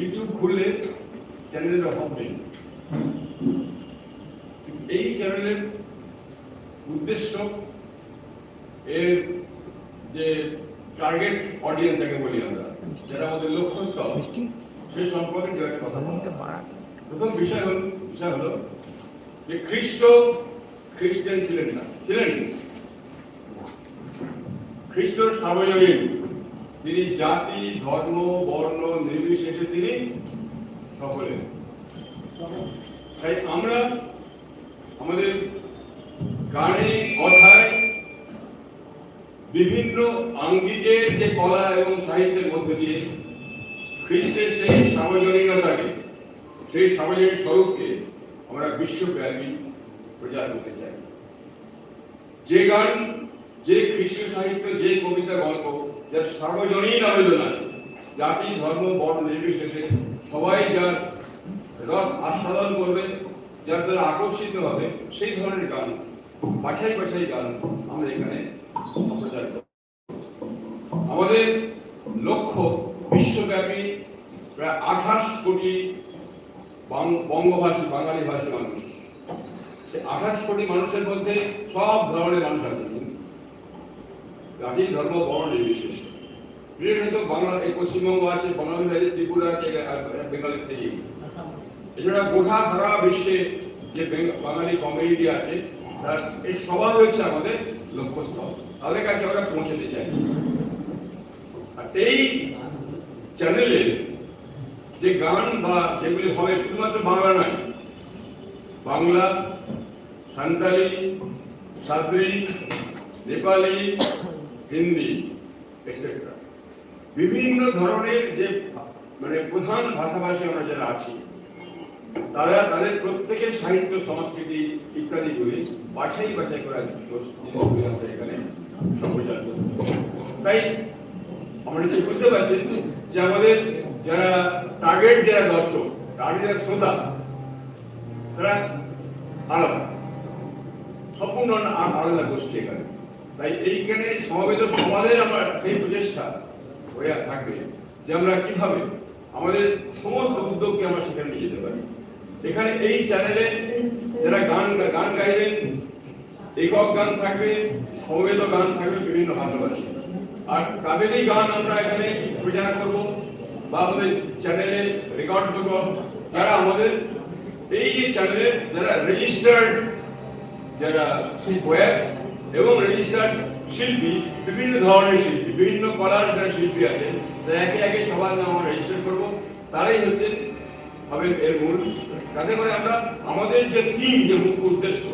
YouTube খুললে চ্যানেলের অভাব নেই এই চ্যানেলের উদ্দেশ্য এর যে টার্গেট অডিয়েন্স যাকে বলি আমরা যারা আমাদের লক্ষ্যস্থল মিষ্টি? সে সম্পর্কে একটা কথা প্রথম বিষয় হল বিষয় হলো যে খ্রিস্ট খ্রিস্টান ছিলেন না। ছিলেন খ্রিস্ট সার্বজনীন। তিনি জাতি, ধর্ম, বর্ণ নির্বিশেষে তিনি সকলে। তাই আমরা আমাদের গানে, কথায় বিভিন্ন আঙ্গিকের যে কলা এবং সাহিত্যের মধ্যে দিয়ে খ্রিস্টের সেই সার্বজনীনতাকে, সেই সামাজিক স্বরূপকে আমরা বিশ্বব্যাপী প্রচার করতে চাই। যে গান, যে খ্রিস্ট সাহিত্য, যে কবিতা, গল্প যার সার্বজনীন আবেদন আছে। জাতি, ধর্ম বর্ণ নির্বিশেষে সবাই যার রস আস্বাদন করবে, যার দ্বারা আকর্ষিত হবে, সেই ধরনের গান, বাছাই বাছাই গান আমরা এখানে প্রচার করব। আমাদের লক্ষ্য বিশ্বব্যাপী প্রায় আঠাশ কোটি বঙ্গভাষী, বাঙালি ভাষী মানুষ। সেই আঠাশ কোটি মানুষের মধ্যে সব ধরনের মানুষ আছে। জাতি ধর্ম বর্ণ নির্বিশেষে। বিশেষত বাংলা, এই পশ্চিমবঙ্গ আছে, বাংলাদেশ ত্রিপুরা আছে বেঙ্গল থেকে এছাড়া গোটা সারা বিশ্বে যে বাঙালি কমিউনিটি আছে এই সবার হচ্ছে আমাদের লক্ষ্যস্থল। তাদের কাছে আমরা পৌঁছতে চাই। আর এই চ্যানেলে যে গান বা যেগুলি হবে শুধুমাত্র বাংলা নয়, বাংলা, সান্তালি সাদ্রি নেপালি হিন্দি এটসেট্রা বিভিন্ন ধরনের যে মানে প্রধান ভাষাভাষী আমরা যারা আছি, তারা তাদের প্রত্যেকের সাহিত্য, সংস্কৃতি ইত্যাদি ইত্যাদিগুলি বাছাই বাছাই করা এখানে তাই আমরা যে বুঝতে পারছি যে আমাদের যারা টার্গেট যারা দর্শক টার্গেট শ্রোতা, তারা আলাদা। সম্পূর্ণ আলাদা গোষ্ঠী এখানে। তাই এইখানে সমাবেত সমাজের আমার সেই প্রচেষ্টা হয়ে থাকবে যে আমরা কীভাবে আমাদের সমস্ত উদ্যোগকে আমরা সেখানে নিয়ে যেতে পারি। এখানে এই চ্যানেলে যারা গান গান গাইবেন একক গান থাকবে, সমবেত গান থাকবে, বিভিন্ন ভাষাভাষী। আর তাদেরই গান আমরা এখানে প্রচার করব বা আমাদের চ্যানেলে রেকর্ড করব। যারা আমাদের এই যে চ্যানেলে যারা রেজিস্টার্ড যারা পোয়েট এবং রেজিস্টার্ড শিল্পী, বিভিন্ন ধরনের শিল্পী, বিভিন্ন কলার যারা শিল্পী আছে। তারা একে একে সবার নাম আমরা রেজিস্টার করব। তারাই হচ্ছেন হবেন এর মূল। যাতে করে আমরা আমাদের যে থিম যে মুখ্য উদ্দেশ্য,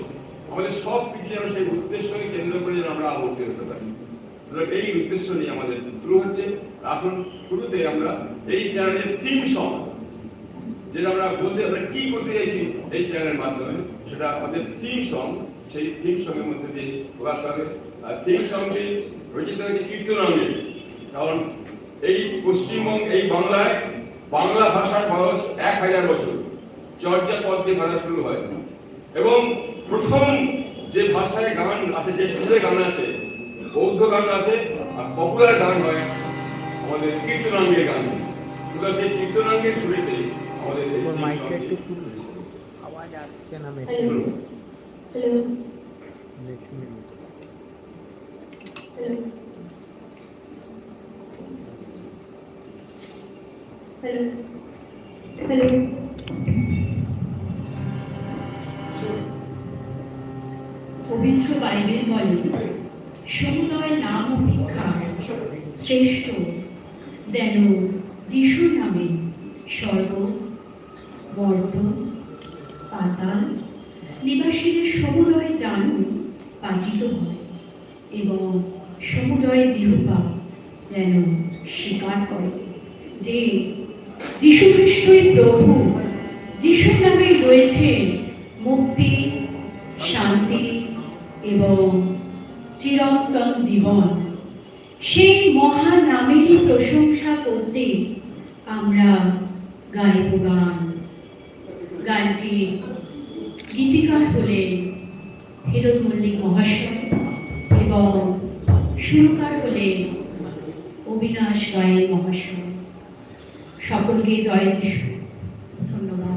আমাদের সব কিছু যেন সেই উদ্দেশ্যকে কেন্দ্র করে যেন আমরা আবদ্ধ হতে পারি। এই উদ্দেশ্য নিয়ে আমাদের শুরু হচ্ছে। আসুন শুরুতে আমরা এই চ্যানেলের থিম সং যেটা আমরা বলতে আমরা কি করতে চাইছি এই চ্যানেলের মাধ্যমে, সেটা আমাদের থিম সং সেই থিম সঙ্গের মধ্যে দিয়ে প্রকাশ হবে। আর থিম সঙ্গে রচিত হয়েছে কীর্তনাঙ্গে কারণ এই পশ্চিমবঙ্গ এই বাংলায় বাংলা ভাষার বয়স এক হাজার বছর। চর্যা পদ দিয়ে ভাষা শুরু হয়। এবং প্রথম যে ভাষায় গান আছে যে সুরে গান আছে বৌদ্ধ গান আছে আর পপুলার গান হয় আমাদের কীর্তনাঙ্গের গান। সুতরাং সেই কীর্তনাঙ্গের সুরেতে আমাদের মাইকটা একটু আওয়াজ আসছে না machine hello hello hello hello পবিত্র বাইবেল বলে সমুদয় নাম ও ভিক্ষা শ্রেষ্ঠ যেন যিশুর নামে স্বর্গ বর্ধ পাতাল নিবাসীদের সমুদয় জানুন পাঠিত হয় এবং সমুদয় জিহ্বা যেন স্বীকার করে যে যীশু খ্রিস্টই প্রভু যিশুর নামে রয়েছে মুক্তি, শান্তি এবং চিরন্তন জীবন। সেই মহান নামেরই প্রশংসা করতে আমরা গাইব গান। গানটি গীতিকার হলেন হিরোজ মল্লিক মহাশয় এবং সুরকার হলেন অবিনাশ গায়েন মহাশয়। সকলকে জয় যিশু। ধন্যবাদ।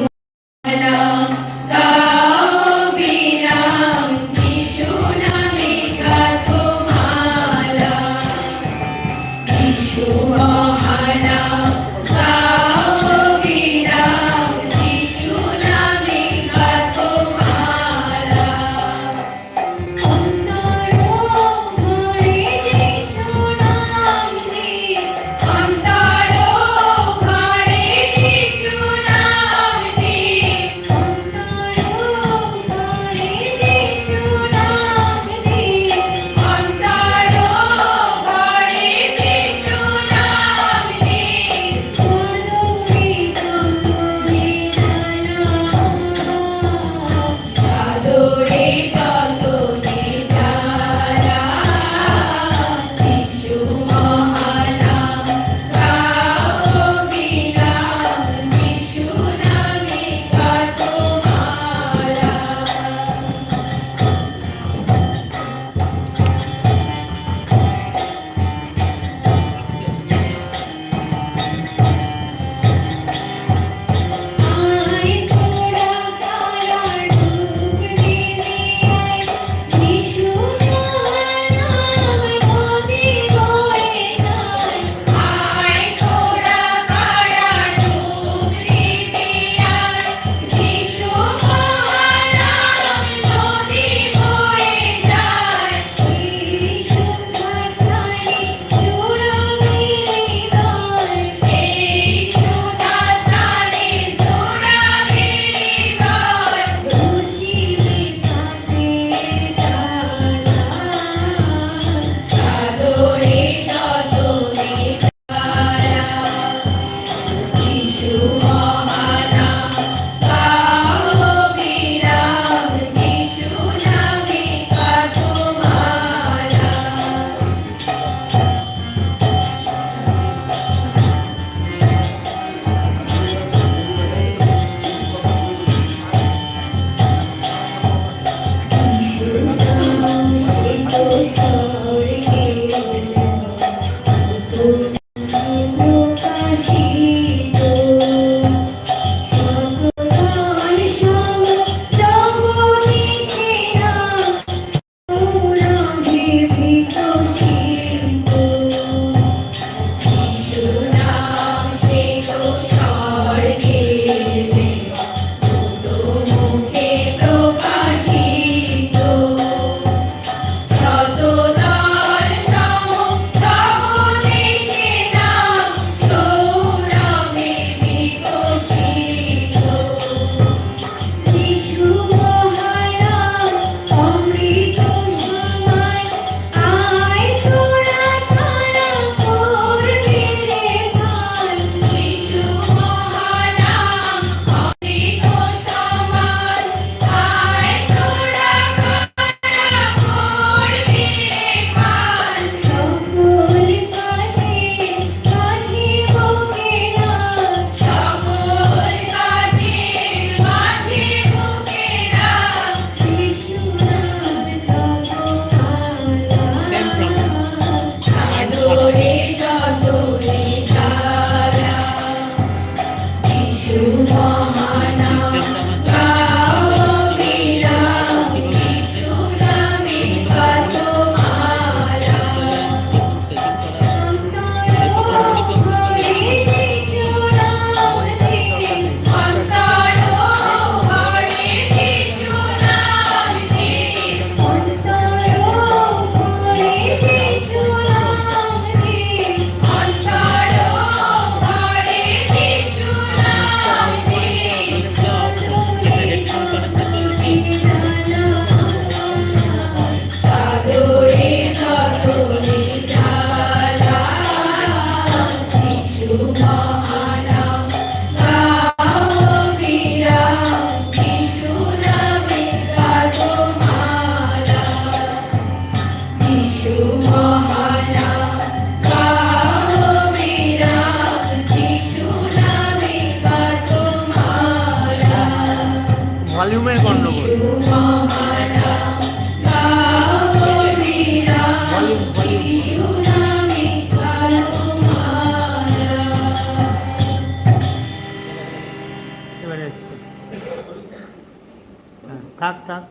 থাক থাক।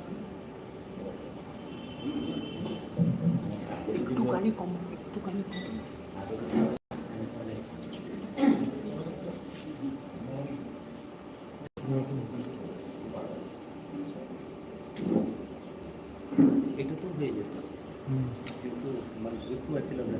একটুখানি কম একটুখানি কম। এটা তো হয়ে যেত। হুম। কিন্তু মানে বুঝতে পারছিলাম না।